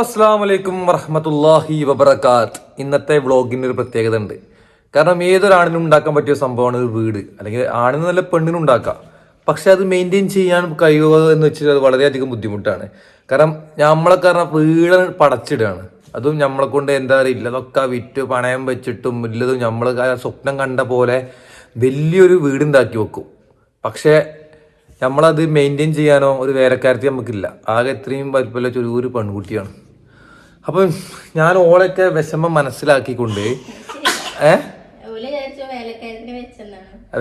അസ്സാം വലൈക്കും വറഹമത്തല്ലാഹി വബർക്കാത്ത് ഇന്നത്തെ വ്ളോഗിന് ഒരു പ്രത്യേകത ഉണ്ട്. കാരണം ഏതൊരാണിനും ഉണ്ടാക്കാൻ പറ്റിയ സംഭവമാണ് ഒരു വീട്. അല്ലെങ്കിൽ ആണിന് നല്ല പെണ്ണിനും ഉണ്ടാക്കാം. പക്ഷെ അത് മെയിന്റെയിൻ ചെയ്യാൻ കഴിയുക എന്ന് വെച്ചാൽ അത് വളരെയധികം ബുദ്ധിമുട്ടാണ്. കാരണം നമ്മളെ കാരണം വീട് പടച്ചിടുകയാണ്. അതും നമ്മളെ കൊണ്ട് എന്താ പറയുക ഇല്ലതൊക്കെ വിറ്റ് പണയം വെച്ചിട്ടും ഇല്ലതും നമ്മൾ സ്വപ്നം കണ്ട പോലെ വലിയൊരു വീടുണ്ടാക്കി വെക്കും. പക്ഷേ നമ്മളത് മെയിന്റെയിൻ ചെയ്യാനോ ഒരു വേലക്കാരത്തി നമുക്കില്ല. ആകെ ഇത്രയും വലിപ്പമില്ല ചെറിയൊരു പെൺകുട്ടിയാണ്. അപ്പം ഞാൻ ഓളൊക്കെ വിഷമം മനസ്സിലാക്കിക്കൊണ്ട് ഏ?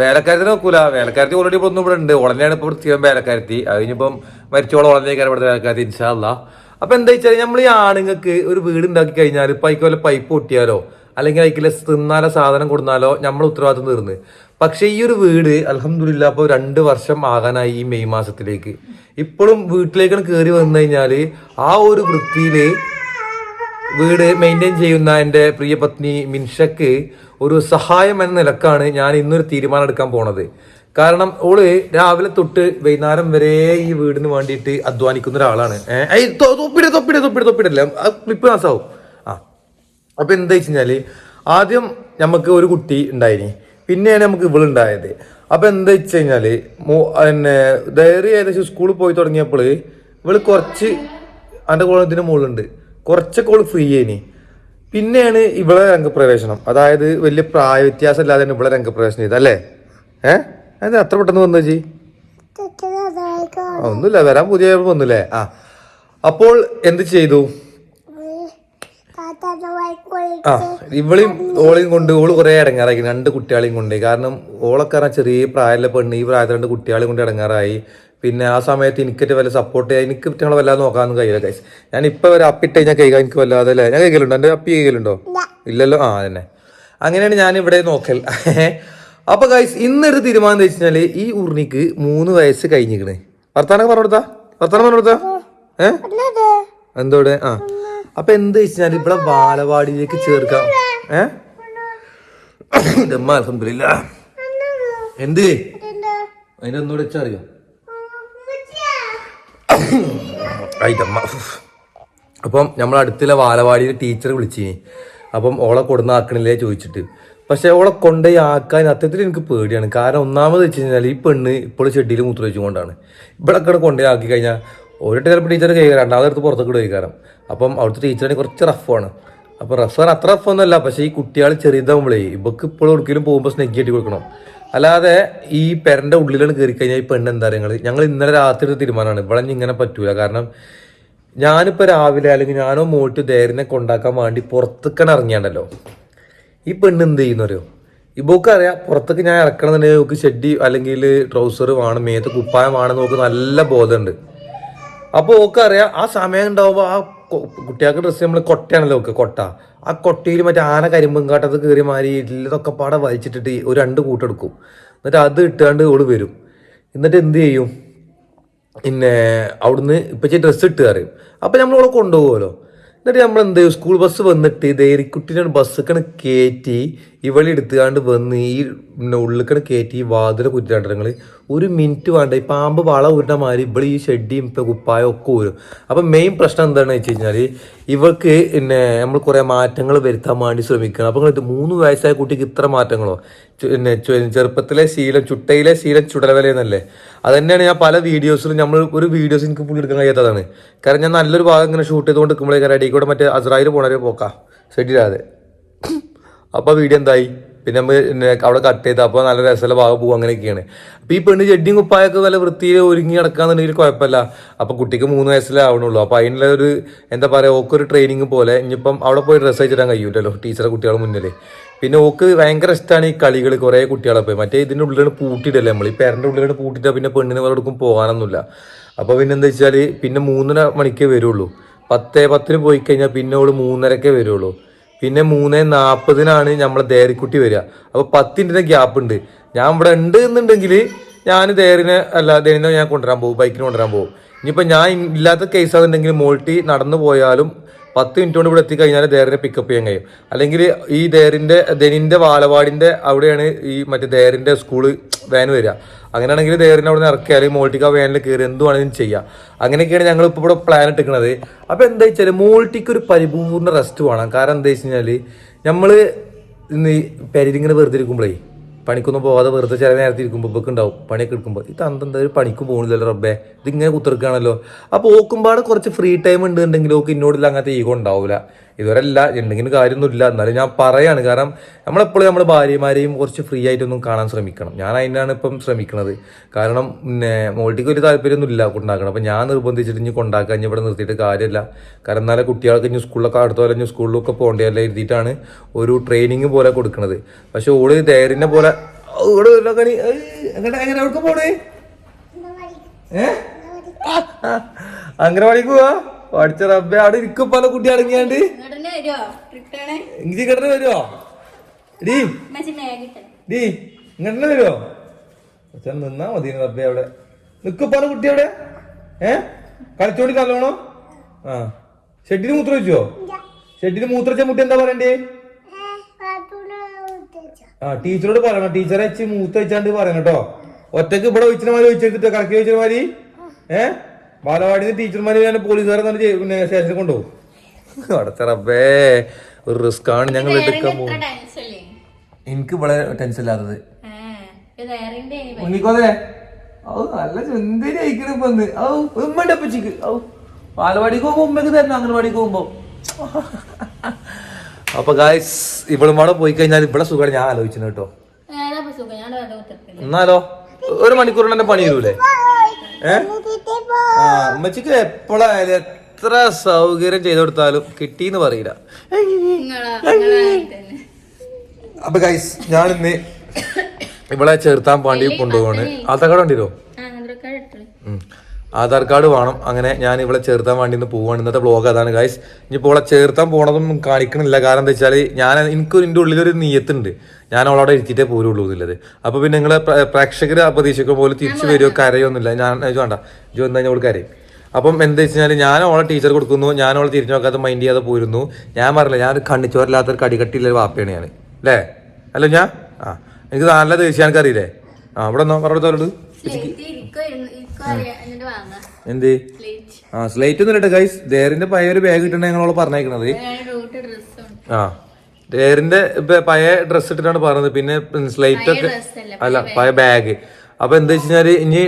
വേലക്കാരത്തിന് നോക്കൂല. വേലക്കാരത്തി ഓൾറെഡി ഇപ്പൊ ഒന്നും ഇവിടെ ഉണ്ട്. ഉടനെയാണ് ഇപ്പൊ സ്ഥിരം വേലക്കാരത്തി. അത് കഴിഞ്ഞിപ്പം മരിച്ചോളം ഉടനേക്കാണ് ഇവിടെ വേലക്കാരത്തി ഇൻഷാല്ല അപ്പൊ എന്താ വെച്ചാൽ നമ്മൾ ഈ ആണുങ്ങൾക്ക് ഒരു വീട് ഉണ്ടാക്കി കഴിഞ്ഞാൽ ഇപ്പൊ അതിക്ക് വല്ല പൈപ്പ് പൊട്ടിയാലോ അല്ലെങ്കിൽ അതിൽ തിന്നാലോ സാധനം കൊടുന്നാലോ നമ്മൾ ഉത്തരവാദിത്വം തീർന്ന്. പക്ഷെ ഈ ഒരു വീട് അലഹമില്ല അപ്പോൾ രണ്ട് വർഷം ആകാനായി ഈ മെയ് മാസത്തിലേക്ക്. ഇപ്പോഴും വീട്ടിലേക്കാണ് കയറി വന്നു കഴിഞ്ഞാൽ ആ ഒരു വൃത്തിയിൽ വീട് മെയിന്റെയിൻ ചെയ്യുന്ന എന്റെ പ്രിയ പത്നി മിൻഷക്ക് ഒരു സഹായം എന്ന നിലക്കാണ് ഞാൻ ഇന്നൊരു തീരുമാനം എടുക്കാൻ പോണത്. കാരണം ഓൾ രാവിലെ തൊട്ട് വൈകുന്നേരം വരെ ഈ വീടിന് വേണ്ടിയിട്ട് അധ്വാനിക്കുന്ന ഒരാളാണ്. ഏഹ് തൊപ്പിട തൊപ്പിട തൊപ്പിട തൊപ്പിടല്ലേ? ക്ലിപ്പ് നാസാവും ആ. അപ്പൊ എന്താ വെച്ച് കഴിഞ്ഞാൽ ആദ്യം നമുക്ക് ഒരു കുട്ടി ഉണ്ടായിനി. പിന്നെയാണ് നമുക്ക് ഇവളുണ്ടായത്. അപ്പൊ എന്താ വെച്ച് കഴിഞ്ഞാൽ പിന്നെ ഡയറി ഏകദേശം സ്കൂളിൽ പോയി തുടങ്ങിയപ്പോൾ ഇവൾ കുറച്ച് എന്റെ കോളത്തിന് മുകളിലുണ്ട്. കുറച്ചൊക്കെ ഓൾ ഫ്രീ ആയിനി പിന്നെയാണ് ഇവളെ രംഗപ്രവേശനം. അതായത് വലിയ പ്രായ വ്യത്യാസം ഇല്ലാതെ ഇവളെ രംഗപ്രവേശനം ചെയ്ത് അല്ലേ? ഏഹ് അത് അത്ര പെട്ടെന്ന് വന്നു ചേച്ചി? ഒന്നുമില്ല വരാൻ പുതിയ ഒന്നുമില്ലേ ആ. അപ്പോൾ എന്ത് ചെയ്തു? ആ ഇവളെയും ഓളെയും കൊണ്ട് ഓൾ കുറെ ഇടങ്ങാറായി രണ്ട് കുട്ടികളെയും കൊണ്ട്. കാരണം ഓളൊക്കെ ചെറിയ പ്രായത്തിലെ പെണ്ണ് ഈ പ്രായത്തിൽ രണ്ട് കുട്ടികളെയും കൊണ്ട് ഇടങ്ങാറായി പിന്നെ ആ സമയത്ത് എനിക്കൊരു വല്ല സപ്പോർട്ട് ചെയ്യാൻ എനിക്ക് ഞങ്ങളെ വല്ലാതെ നോക്കാനൊന്നും കഴിയില്ല കൈസ് ഞാൻ ഇപ്പൊ വരെ അപ്പിട്ട് കഴിഞ്ഞാൽ കൈകാൻ എനിക്ക് വല്ലാതെ അല്ലേ ഞാൻ കൈകലുണ്ടോ? എന്റെ അപ്പി കൈകലുണ്ടോ? ഇല്ലല്ലോ? ആ തന്നെ അങ്ങനെയാണ് ഞാൻ ഇവിടെ നോക്കൽ. അപ്പൊ ഗൈസ് ഇന്നൊരു തീരുമാനം എന്ന് വെച്ചാൽ ഈ ഉർണിക്ക് മൂന്ന് വയസ്സ് കഴിഞ്ഞിരിക്കണേ. വർത്താനൊക്കെ പറഞ്ഞു കൊടുത്താ? വർത്താനം പറഞ്ഞു കൊടുത്താ? ഏഹ് എന്തോടെ? ആ. അപ്പൊ എന്ത് വെച്ചാൽ ഇവിടെ ബാലവാടിയിലേക്ക് ചേർക്കാം. ഏ? ഇതമ്മ അൽഹംദുലില്ല. എന്ത്? അതിന്റെ ഒന്നുകൂടെ വെച്ചറിയോ ആയിട്ടമ്മ. അപ്പം നമ്മൾ അടുത്തുള്ള ബാലവാടിയിൽ ടീച്ചർ വിളിച്ചിനി. അപ്പം ഓളെ കൊടുന്ന ആക്കണില്ലേ ചോദിച്ചിട്ട്. പക്ഷെ ഓളെ കൊണ്ടുപോയി ആക്കാൻ അത്തരത്തിൽ എനിക്ക് പേടിയാണ്. കാരണം ഒന്നാമത് വെച്ച് കഴിഞ്ഞാൽ ഈ പെണ്ണ് ഇപ്പോൾ ചെടിയിൽ മൂത്ര വെച്ചുകൊണ്ടാണ് ഇവിടെ ഒക്കെ കൊണ്ടുപോയി ആക്കി കഴിഞ്ഞാൽ ഒരു ടീച്ചർ ടീച്ചർ കൈകാരം രണ്ടാമതെടുത്ത് പുറത്തേക്ക് കൈകാരം അപ്പം അവിടുത്തെ ടീച്ചറിന് കുറച്ച് റഫാണ് അപ്പോൾ റഫ് അത്ര റഫൊന്നുമല്ല പക്ഷേ ഈ കുട്ടികൾ ചെറിയതാകുമ്പോഴേ ഇവക്ക് ഇപ്പോഴും ഒടുക്കലും പോകുമ്പോൾ സ്നെഗ് കെട്ടി കൊടുക്കണം. അല്ലാതെ ഈ പെരന്റെ ഉള്ളിലാണ് കയറി കഴിഞ്ഞാൽ ഈ പെണ്ണ് എന്താ ഞങ്ങൾ ഞങ്ങൾ ഇന്നലെ രാത്രി എടുത്ത തീരുമാനമാണ്. ഇവിടെ ഇങ്ങനെ പറ്റൂല. കാരണം ഞാനിപ്പോൾ രാവിലെ അല്ലെങ്കിൽ ഞാനോ മോട്ട് ധൈര്യനെ കൊണ്ടാക്കാൻ വേണ്ടി പുറത്തേക്കാണ് ഇറങ്ങിയാണ്ടല്ലോ ഈ പെണ്ണ് എന്ത് ചെയ്യുന്നറിയോ ഇവക്ക് അറിയാം പുറത്തേക്ക് ഞാൻ ഇറക്കണമെന്നുണ്ടെങ്കിൽ നോക്ക് ഷെഡി അല്ലെങ്കിൽ ട്രൗസർ വേണം മേത്ത് കുപ്പായം വേണം നോക്ക് നല്ല ബോധമുണ്ട്. അപ്പോൾ ഓക്ക് അറിയാം ആ സമയം ഉണ്ടാവുമ്പോൾ ആ കുട്ടികൾക്ക് ഡ്രസ്സ് നമ്മൾ കൊട്ടയാണല്ലോ ഒക്കെ കൊട്ട. ആ കൊട്ടയിൽ മറ്റേ ആന കരിമ്പും കാട്ടത്ത് കയറി മാറി ഇല്ലതൊക്കെ പാടെ വലിച്ചിട്ടിട്ട് ഒരു രണ്ട് കൂട്ടെടുക്കും എന്നിട്ട് അത് ഇട്ടാണ്ട് ഓൾ വരും. എന്നിട്ട് എന്ത് ചെയ്യും? പിന്നെ അവിടുന്ന് ഇപ്പം ഡ്രസ്സ് ഇട്ട് അറിയും അപ്പം നമ്മൾ അവിടെ കൊണ്ടുപോകുമല്ലോ എന്നിട്ട് നമ്മൾ എന്ത് ചെയ്യും? സ്കൂൾ ബസ് വന്നിട്ട് ധൈര്യക്കുട്ടിനെ ബസ്സൊക്കെ കയറ്റി ഇവളെ എടുത്തുകാണ്ട് വന്ന് ഈ പിന്നെ ഉള്ളിക്കണ് കയറ്റി ഈ വാതിലെ നിങ്ങൾ ഒരു മിനിറ്റ് വേണ്ട. ഈ പാമ്പ് വള ഉരുണ്ട മാതിരി ഇവൾ ഈ ഷെഡിയും ഇപ്പം കുപ്പായം ഒക്കെ വരും അപ്പം മെയിൻ പ്രശ്നം എന്താണെന്ന് വെച്ച് കഴിഞ്ഞാൽ ഇവൾക്ക് പിന്നെ നമ്മൾ കുറേ മാറ്റങ്ങൾ വരുത്താൻ വേണ്ടി ശ്രമിക്കണം. അപ്പം നിങ്ങൾ മൂന്ന് വയസ്സായ കുട്ടിക്ക് ഇത്ര മാറ്റങ്ങളോ? പിന്നെ ചെറുപ്പത്തിലെ ശീലം ചുട്ടയിലെ ശീലം ചുടലവലെന്നല്ലേ അത് തന്നെയാണ് ഞാൻ പല വീഡിയോസിലും നമ്മൾ ഒരു വീഡിയോസ് എനിക്ക് പുള്ളി എടുക്കാൻ കഴിയാത്തതാണ്. കാരണം ഞാൻ നല്ലൊരു ഭാഗം ഇങ്ങനെ ഷൂട്ട് ചെയ്തുകൊണ്ട് നിൽക്കുമ്പോഴേക്കും റെഡി കൂടെ മറ്റേ അസ്രായിൽ പോണവരെ പോക്കാം. സെറ്റില്ലാതെ അപ്പോൾ വീഡിയോ എന്തായി? പിന്നെ നമ്മൾ അവിടെ കട്ട് ചെയ്ത് അപ്പോൾ നല്ല രസമുള്ള ഭാഗം പോകും അങ്ങനെയൊക്കെയാണ്. അപ്പോൾ ഈ പെണ്ണ് ചെടിയും കുപ്പായൊക്കെ നല്ല വൃത്തിയിൽ ഒരുങ്ങി നടക്കാന്നുണ്ടെങ്കിൽ കുഴപ്പമില്ല. അപ്പോൾ കുട്ടിക്ക് മൂന്ന് വയസ്സിലേ ആവണുള്ളൂ. അപ്പോൾ അതിനുള്ള ഒരു എന്താ പറയുക ഓക്ക് ഒരു ട്രെയിനിങ് പോലെ ഇനിയിപ്പം അവിടെ പോയി ഡ്രസ്സ് അയച്ചിടാൻ കഴിയൂലല്ലോ ടീച്ചറെ കുട്ടികളെ മുന്നിൽ പിന്നെ ഓക്ക് ഭയങ്കര ഇഷ്ടമാണ് ഈ കളികൾ കുറേ കുട്ടികളെ പോയി. മറ്റേ ഇതിന്റെ ഉള്ളിലാണ് പൂട്ടിയിടല്ലേ നമ്മൾ ഈ പേരന്റെ ഉള്ളിലാണ് പൂട്ടിയിട്ടാൽ പിന്നെ പെണ്ണിന് വേറെ എടുക്കും പോകാനൊന്നുമില്ല. അപ്പോൾ പിന്നെ എന്താ വെച്ചാൽ പിന്നെ മൂന്നര മണിക്കേ വരുള്ളൂ. പത്തേ പത്തിന് പോയി കഴിഞ്ഞാൽ പിന്നെ ഓൾ മൂന്നരക്കേ വരുള്ളൂ. പിന്നെ മൂന്ന് നാൽപ്പതിനാണ് നമ്മളെ ദേരിക്കുട്ടി വരിക. അപ്പോൾ പത്തിന്റെ ഗ്യാപ്പ് ഉണ്ട്. ഞാൻ ഇവിടെ ഉണ്ട് എന്നുണ്ടെങ്കിൽ ഞാൻ ദേറിനെ അല്ല ദേരിനെ ഞാൻ കൊണ്ടുവരാൻ പോകും ബൈക്കിന് കൊണ്ടുവരാൻ പോകും. ഇനിയിപ്പോൾ ഞാൻ ഇല്ലാത്ത കേസാണെന്നുണ്ടെങ്കിൽ മോൾട്ടി നടന്നു പോയാലും പത്ത് മിനിറ്റ് കൊണ്ട് ഇവിടെ എത്തിക്കഴിഞ്ഞാൽ ദേറിനെ പിക്കപ്പ് ചെയ്യാൻ കഴിയും. അല്ലെങ്കിൽ ഈ ദേറിന്റെ ധനിന്റെ വാലവാടിന്റെ അവിടെയാണ് ഈ മറ്റേ ദേറിന്റെ സ്കൂൾ വാൻ വരിക. അങ്ങനെയാണെങ്കിൽ ദേറിനെ അവിടെ നിന്ന് ഇറക്കിയാൽ മോൾട്ടിക്ക് ആ വാനിൽ കയറി എന്തുവാണെങ്കിലും ചെയ്യാം. അങ്ങനെയൊക്കെയാണ് ഞങ്ങൾ ഇപ്പോൾ ഇവിടെ പ്ലാൻ ഇട്ടിരിക്കുന്നത്. അപ്പോൾ എന്താ വെച്ചാൽ മോൾട്ടിക്ക് ഒരു പരിപൂർണ റെസ്റ്റ് വേണം. കാരണം എന്താ വെച്ച് കഴിഞ്ഞാൽ നമ്മൾ ഇന്ന് ഈ പെരിതിങ്ങനെ വെറുതെ ഇരിക്കുമ്പോഴേ പണിക്കൊന്നും പോവാതെ വെറുതെ ചില നേരത്തെ ഇരിക്കുമ്പോൾ ഇപ്പൊക്കെ ഉണ്ടാവും. പണിയൊക്കെ എടുക്കുമ്പോൾ ഇത് അന്തെന്താ? ഒരു പണിക്ക് പോകുന്നില്ലല്ലോ റബ്ബേ. ഇതിങ്ങനെ കുത്തിറക്കുകയാണല്ലോ അപ്പോൾ ഓക്കുമ്പാടെ കുറച്ച് ഫ്രീ ടൈം ഉണ്ടെങ്കിൽ ഓക്ക് ഇന്നോടില്ല അങ്ങനത്തെ ഈഗോ ഉണ്ടാവില്ല ഇതുവരെ അല്ല ഉണ്ടെങ്കിലും കാര്യമൊന്നുമില്ല. എന്നാലും ഞാൻ പറയാണ് കാരണം നമ്മളെപ്പോഴും നമ്മുടെ ഭാര്യമാരെയും കുറച്ച് ഫ്രീ ആയിട്ടൊന്നും കാണാൻ ശ്രമിക്കണം. ഞാൻ അതിനാണ് ഇപ്പം ശ്രമിക്കുന്നത്. കാരണം പിന്നെ മോൾട്ടിക്ക് ഒരു താല്പര്യമൊന്നുമില്ല കൊണ്ടാക്കണം അപ്പം ഞാൻ നിർബന്ധിച്ചിട്ട് ഇനി കൊണ്ടാക്കാൻ ഇനി ഇവിടെ നിർത്തിയിട്ട് കാര്യമില്ല. കാരണം എന്നാലും കുട്ടികൾക്ക് ഇനി സ്കൂളിലൊക്കെ അടുത്ത പോലെ ഇനി സ്കൂളിലൊക്കെ പോകേണ്ടതല്ല എഴുതിയിട്ടാണ് ഒരു ട്രെയിനിങ് പോലെ കൊടുക്കുന്നത് പക്ഷേ ഓൾ ധൈര്യനെ പോലെ അങ്ങനെ ഇവിടെ എങ്ങനെ എങ്ങനെ എവിടെ പോണേ? ഏ? അംഗനവാടിക്ക് പോവാ? പഠിച്ച റബ്ബെ അവിടെ ഇരിക്കും പല കുട്ടി അടങ്ങിയാണ്ട്. ഇഞ്ചി കിടന്ന് വരുമോ ഡീ. ഡീ ഇങ്ങനെ വരുമോ അച്ഛൻ നിന്നാ മതി റബ്ബെ അവിടെ. നിക്കപ്പാല കുട്ടി അവിടെ. ഏ? കളിച്ചോണ്ടി കല്ലോണോ ആ. ഷെഡിന് മൂത്ര വെച്ചോ ഷെഡിന് മൂത്രച്ച മുട്ടി എന്താ പറയണ്ടേ? ആ ടീച്ചറോട് പറയണം. ടീച്ചറെ വെച്ച് മൂത്ത വെച്ചാണ്ട് പറയണം കേട്ടോ. ഒറ്റയ്ക്ക് ഇവിടെ വെച്ചിട്ട് മാതിരി വെച്ചെടുത്തിട്ടോ കറക്കി വെച്ചിട്ട് മാതിരി? ഏ? ബാലവാടിന്ന് ടീച്ചർമാര് ഞാൻ പോലീസുകാരെ തന്നെ പിന്നെ സ്റ്റേഷനിൽ കൊണ്ടുപോകും. അടച്ചറബേ ഒരു റിസ്ക് ആണ്. ഞങ്ങൾ എടുക്കാൻ പോകും. എനിക്ക് ഇവിടെ ടെൻഷൻ ഇല്ലാത്തത്. ഉണ്ണിക്കോതെ ഔ നല്ല ചുന്തിരി അയക്കണ ഇപ്പൊ ഔ ഉമ്മന്റെ അപ്പച്ചിക്ക് ഔ ബാലവാടിക്ക് പോകുമ്പോ ഉമ്മക്ക് തരണം അംഗൻവാടിക്ക് പോകുമ്പോ. അപ്പൊ ഗായ്സ് ഇവളുമാടെ പോയി കഴിഞ്ഞാൽ ഇവിടെ സുഖമാണ് ഞാൻ ആലോചിച്ചു കേട്ടോ. എന്നാലോ ഒരു മണിക്കൂറിന് എന്നെ പണി തരൂലേ? ഉമ്മച്ചിക്ക് എപ്പോഴായാലും എത്ര സൗകര്യം ചെയ്തു കൊടുത്താലും കിട്ടിന്ന് പറയില്ല. അപ്പൊ ഗൈസ് ഞാൻ ഇന്ന് ഇവളെ ചേർത്താൻ പാണ്ടി കൊണ്ടുപോവാണ്. അതൊക്കെ കാർഡ് ആധാർ കാർഡ് വേണം. അങ്ങനെ ഞാൻ ഇവിടെ ചേർത്താൻ വേണ്ടി ഇന്ന് പോവാണ്. ഇന്നത്തെ ബ്ലോഗ് അതാണ് ഗായ്സ് ഇനിയിപ്പോൾ അവളെ ചേർത്താൻ പോണതും കാണിക്കണില്ല. കാരണം എന്താ വെച്ചാൽ ഞാൻ എനിക്ക് എന്റെ ഉള്ളിലൊരു നീയത്തുണ്ട്. ഞാൻ അവളവിടെ ഇരുത്തിയിട്ടേ പോരുള്ളൂ എന്നുള്ളത് അപ്പോൾ പിന്നെ നിങ്ങളെ പ്രേക്ഷകർ പ്രതീക്ഷിക്കും പോലെ തിരിച്ചു വരുമോ കരയൊന്നുമില്ല. ഞാൻ വേണ്ട. ജോ എന്താ അവൾ കരയും. അപ്പം എന്താ വെച്ച് കഴിഞ്ഞാൽ ഞാൻ അവളെ ടീച്ചർ കൊടുക്കുന്നു. ഞാൻ അവളെ തിരിഞ്ഞു നോക്കാതെ മൈൻഡ് ചെയ്യാതെ പോയിരുന്നു ഞാൻ പറഞ്ഞില്ല ഞാൻ കണ്ണിച്ചോരില്ലാത്തൊരു കടികട്ടിയുള്ള വാപ്പയാണ് ഞാൻ അല്ലേ അല്ലോ ഞാൻ ആ. എനിക്ക് നല്ല ദേഷ്യം എനിക്കറിയില്ലേ? ആ ഇവിടെ നോ പറഞ്ഞോട് എന്തേ? സ്ലേറ്റ് ആ സ്ലേറ്റ് ഒന്നും ഇട്ടെ ഗൈസ് ദേറിന്റെ പഴയ ഒരു ബാഗ് ഇട്ടാണ് ഞങ്ങളോട് പറഞ്ഞേക്കണത്. റൂട്ട് ഡ്രസ്സും ആ. ദേറിന്റെ ഇപ്പൊ പഴയ ഡ്രസ് ഇട്ടിട്ടാണ് പറഞ്ഞത്. പിന്നെ സ്ലേറ്റ് ഒക്കെ അല്ല പഴയ ബാഗ് അപ്പൊ എന്താ വെച്ച് കഴിഞ്ഞാൽ ഇനി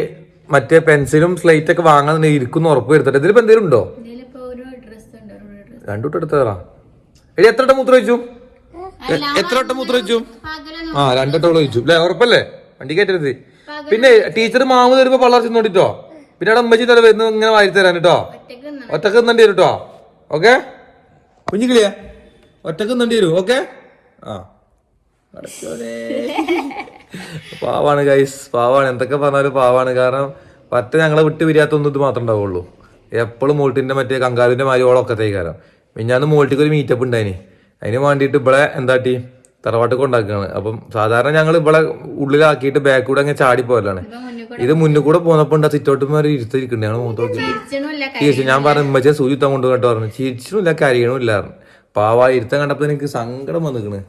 മറ്റേ പെൻസിലും സ്ലേറ്റ് ഒക്കെ വാങ്ങാൻ ഇരിക്കുന്നു ഉറപ്പ് വരുത്തട്ടെ. ഇതിലിപ്പോ എന്തെങ്കിലും ഉണ്ടോ? രണ്ടുട്ടെടുത്തതാ ഒരു ഡ്രസ് ഉണ്ട് ഒരു ഡ്രസ് രണ്ടു വട്ടം എടുത്തതാ. എടി എത്ര വട്ടം മൂത്ര വെച്ചു എത്ര വട്ടം മൂത്ര വെച്ചു ആ രണ്ടട്ടോളം വെച്ചു അല്ലേ ഉറപ്പല്ലേ? വണ്ടി കയറ്റരുത്. പിന്നെ ടീച്ചർ മാമ തരുമ്പോ പള്ളാർ ചെന്നോണ്ടിട്ടോ? പിന്നെ അവിടെ അമ്മച്ചി തല വരുന്ന ഇങ്ങനെ വാരി തരാൻ കേട്ടോ. ഒറ്റയ്ക്ക് നിന്നാ ഒറ്റയ്ക്ക് നിന്നേണ്ടി വരും കേട്ടോ. ഓക്കെ? കുഞ്ഞിക്കിളിയാ? ഒറ്റയ്ക്ക് നിന്നേണ്ടി വരും ഓക്കെ? ആ. പാവാണ് ഗൈസ് പാവാണ്. എന്തൊക്കെ പറഞ്ഞാലും പാവാണ്. കാരണം പറ്റ ഞങ്ങളെ വിട്ട് പിരിയാത്തൊന്നും ഇത് മാത്രം ഉണ്ടാവുള്ളൂ. എപ്പോഴും മോൾട്ടിന്റെ മറ്റേ കങ്കാലിന്റെ മാരിയോളൊക്കെ തേക്കാരം മിഞ്ഞാന്ന് മോൾട്ടിക്ക് ഒരു മീറ്റപ്പ് ഉണ്ടായിനി. അതിന് വേണ്ടിയിട്ട് ഇവിടെ എന്താട്ടി? തറവാട്ട് കൊണ്ടാക്കുകയാണ് അപ്പം സാധാരണ ഞങ്ങൾ ഇവിടെ ഉള്ളിലാക്കിയിട്ട് ബാക്ക് കൂടെ അങ്ങനെ ചാടി കൂടെ ഇത് മുന്നിൽ കൂടെ പോന്നപ്പോ ഉണ്ട് സിറ്റോട്ട് മാറി ഇരുത്തിരിക്കുന്നുണ്ട് ഞങ്ങൾ മൂത്തോട്ട് തിരിച്ചു ഞാൻ പറഞ്ഞു ഉമ്മച്ചെ സൂചിത്തം കൊണ്ട് കേട്ടോ പറഞ്ഞു. ചിരിച്ചിട്ടില്ല കരിയണും ഇല്ലായിരുന്നു പാവാ ഇരുത്തം കണ്ടപ്പോ എനിക്ക് സങ്കടം വന്നിക്കണ്.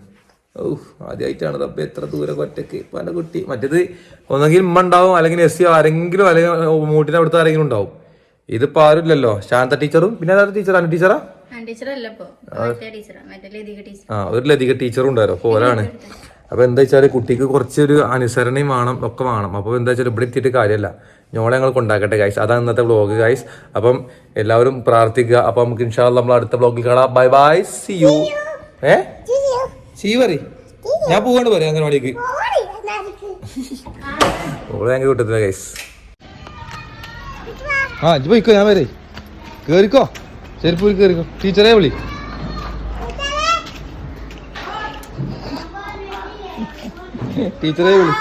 ഓ ആദ്യമായിട്ടാണ് തപ്പ എത്ര ദൂരെ ഒറ്റയ്ക്ക്. പല കുട്ടി മറ്റേത് ഒന്നെങ്കിൽ ഉമ്മ ഉണ്ടാവും അല്ലെങ്കിൽ എസ് സി ആരെങ്കിലും അല്ലെങ്കിൽ മൂട്ടിന്റെ അവിടുത്തെ ആരെങ്കിലും ഉണ്ടാവും. ഇതിപ്പോ ആരുമില്ലല്ലോ. ശാന്ത ടീച്ചറും പിന്നെ ടീച്ചറാണ് ടീച്ചറാ? ആ ഒരു ലതിക ടീച്ചറും ഉണ്ടായിരുന്നു. അപ്പൊ ഒരാണ് അപ്പൊ എന്താ വെച്ചാൽ കുട്ടിക്ക് കുറച്ചൊരു അനുസരണയും വേണം ഒക്കെ വേണം. അപ്പൊ എന്താ വെച്ചാൽ ഇവിടെ എത്തിയിട്ട് കാര്യമല്ല ഞങ്ങളെ ഞങ്ങൾ കൊണ്ടാക്കട്ടെ ഗൈസ് അതാണ് ഇന്നത്തെ വ്ളോഗ് ഗൈസ് അപ്പം എല്ലാവരും പ്രാർത്ഥിക്കുക. അപ്പൊ നമുക്ക് ഇൻഷാല്ല നമ്മൾ അടുത്ത വ്ളോഗിൽ കാണാം. ബൈ ബൈ സി യു ഏ? സീ പറ ഞാൻ പോവാണ്ട് പറയാം അംഗനവാടിക്ക് ഓളെ ഞങ്ങൾ കിട്ടത്തില്ല ഗൈസ് ആ ഇജ്ജ് പോയിക്കോ ഞാൻ വരേ. കേറിക്കോ. ചെരുപ്പൂരി കയറിക്കോ ടീച്ചറെ വിളി. ടീച്ചറെ വിളി.